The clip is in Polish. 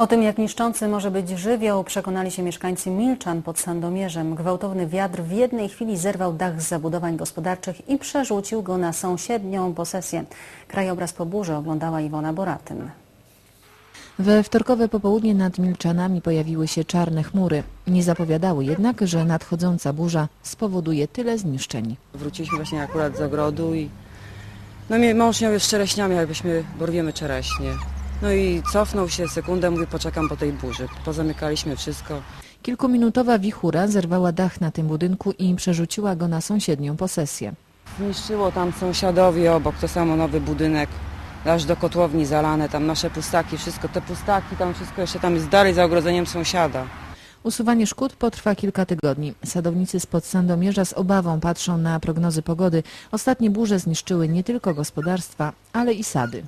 O tym, jak niszczący może być żywioł, przekonali się mieszkańcy Milczan pod Sandomierzem. Gwałtowny wiatr w jednej chwili zerwał dach z zabudowań gospodarczych i przerzucił go na sąsiednią posesję. Krajobraz po burzy oglądała Iwona Boratyn. We wtorkowe popołudnie nad Milczanami pojawiły się czarne chmury. Nie zapowiadały jednak, że nadchodząca burza spowoduje tyle zniszczeń. Wróciliśmy właśnie akurat z ogrodu i no mąż miał już z czereśniami, jakbyśmy borwiemy czereśnie. No i cofnął się sekundę, mówi poczekam po tej burzy. Pozamykaliśmy wszystko. Kilkuminutowa wichura zerwała dach na tym budynku i przerzuciła go na sąsiednią posesję. Zniszczyło tam sąsiadowi obok, to samo nowy budynek, aż do kotłowni zalane, tam nasze pustaki, wszystko, te pustaki, tam wszystko jeszcze tam jest dalej za ogrodzeniem sąsiada. Usuwanie szkód potrwa kilka tygodni. Sadownicy spod Sandomierza z obawą patrzą na prognozy pogody. Ostatnie burze zniszczyły nie tylko gospodarstwa, ale i sady.